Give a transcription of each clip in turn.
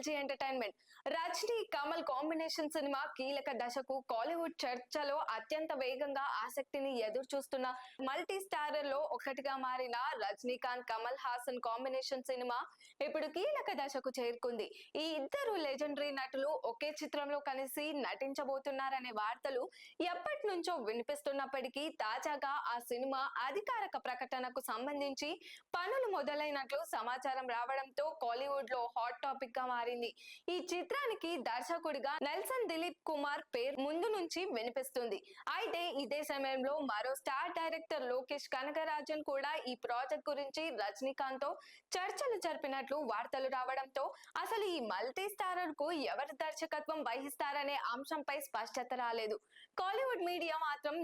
LG entertainment. Rajini Kamal combination cinema కీలక దశకు కాలీవుడ్ చర్చలో అత్యంత వేగంగా ఆసక్తిని ఎదురు చూస్తున్న మల్టీ స్టారర్లో ఒకటిగా మారిన రజనీకాంత్ కమల్ హాసన్ కాంబినేషన్ సినిమా ఇప్పుడు కీలక దశకు చేరుకుంది. ఈ ఇద్దరు లెజెండరీ నటులు ఒకే చిత్రంలో కలిసి నటించబోతున్నారనే వార్తలు ఎప్పటి నుంచో వినిపిస్తున్నప్పటికీ తాజాగా ఆ సినిమా అధికారిక ప్రకటనకు సంబంధించి పనులు మొదలైనట్లు సమాచారం రావడంతో కాలీవుడ్లో హాట్ టాపిక్గా మారింది. ఈ చిత్రానికి దర్శకుడిగా నెల్సన్ దిలీప్ కుమార్ పేరు ముందు నుంచి వినిపిస్తుంది. అయితే ఇదే సమయంలో మరో స్టార్ డైరెక్టర్ లోకేష్ కనకరాజన్ కూడా ఈ ప్రాజెక్ట్ గురించి రజనీకాంత్తో చర్చలు జరిపినట్లు వార్తలు రావడంతో అసలు ఈ మల్టీ స్టారర్కు ఎవరు దర్శకత్వం వహిస్తారనే అంశంపై స్పష్టత రాలేదు. కాలీవుడ్ మీడియా మాత్రం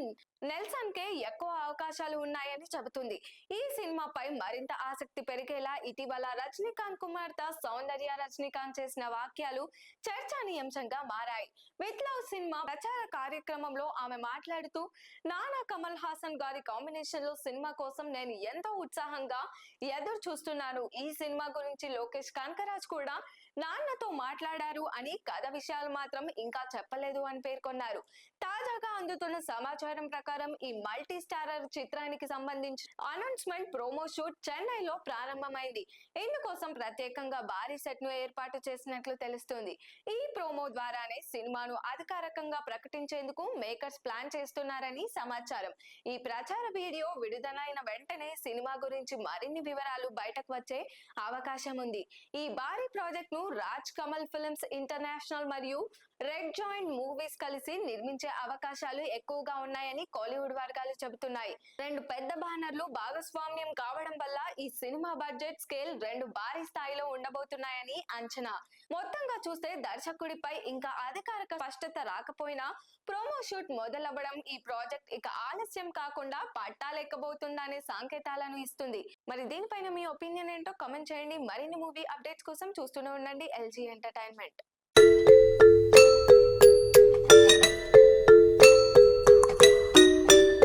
నెల్సన్ కే ఎక్కువ అవకాశాలు ఉన్నాయని చెబుతుంది. ఈ సినిమాపై మరింత ఆసక్తి పెరిగేలా ఇటీవల రజనీకాంత్ కుమార్తె సౌందర్య రజనీకాంత్ చేసిన వాక్యాలు చర్చనీయాంశంగా మారాయి. విత్ లవ్ సినిమా ప్రచార కార్యక్రమంలో ఆమె మాట్లాడుతూ నానా కమల్ హాసన్ గారి కాంబినేషన్లో సినిమా కోసం నేను ఎంతో ఉత్సాహంగా ఎదురు చూస్తున్నాను. ఈ సినిమా గురించి లోకేష్ కనకరాజ్ కూడా నాన్నతో మాట్లాడారు అని కథ విషయాలు మాత్రం ఇంకా చెప్పలేదు అని పేర్కొన్నారు. తాజాగా అందుతున్న సమాచారం ప్రకారం ఈ మల్టీ స్టారర్ చిత్రానికి సంబంధించి అనౌన్స్మెంట్ ప్రోమో షూట్ చెన్నైలో ప్రారంభమైంది. ఇందుకోసం ప్రత్యేకంగా భారీ సెట్ను ఏర్పాటు చేసినట్లు తెలుస్తుంది. ఈ ప్రోమో ద్వారానే సినిమాను అధికారికంగా ప్రకటించేందుకు మేకర్స్ ప్లాన్ చేస్తున్నారని సమాచారం. ఈ ప్రచార వీడియో విడుదలైన వెంటనే సినిమా గురించి మరిన్ని వివరాలు బయటకు వచ్చే అవకాశం ఉంది. ఈ భారీ ప్రాజెక్ట్ను రాజ్ కమల్ ఫిల్మ్స్ ఇంటర్నేషనల్ మరియు రెడ్ జాయింట్ మూవీస్ కలిసి నిర్మించే అవకాశాలు ఎక్కువగా ఉన్నాయని కాలీవుడ్ వర్గాలు చెబుతున్నాయి. రెండు పెద్ద బ్యానర్లు భాగస్వామ్యం కావడం వల్ల ఈ సినిమా బడ్జెట్ స్కేల్ రెండు భారీ స్థాయిలో ఉండబోతున్నాయని అంచనా. మొత్తంగా చూస్తే దర్శకుడిపై ఇంకా అధికారిక స్పష్టత రాకపోయినా ప్రోమో షూట్ మొదలవ్వడం ఈ ప్రాజెక్ట్ ఇక ఆలస్యం కాకుండా పట్టాలెక్కబోతుందనే సంకేతాలను ఇస్తుంది. మరి దీనిపైన మీ ఒపీనియన్ ఏంటో కమెంట్ చేయండి. మరిన్ని మూవీ అప్డేట్స్ కోసం చూస్తూనే ఉండండి. LG entertainment.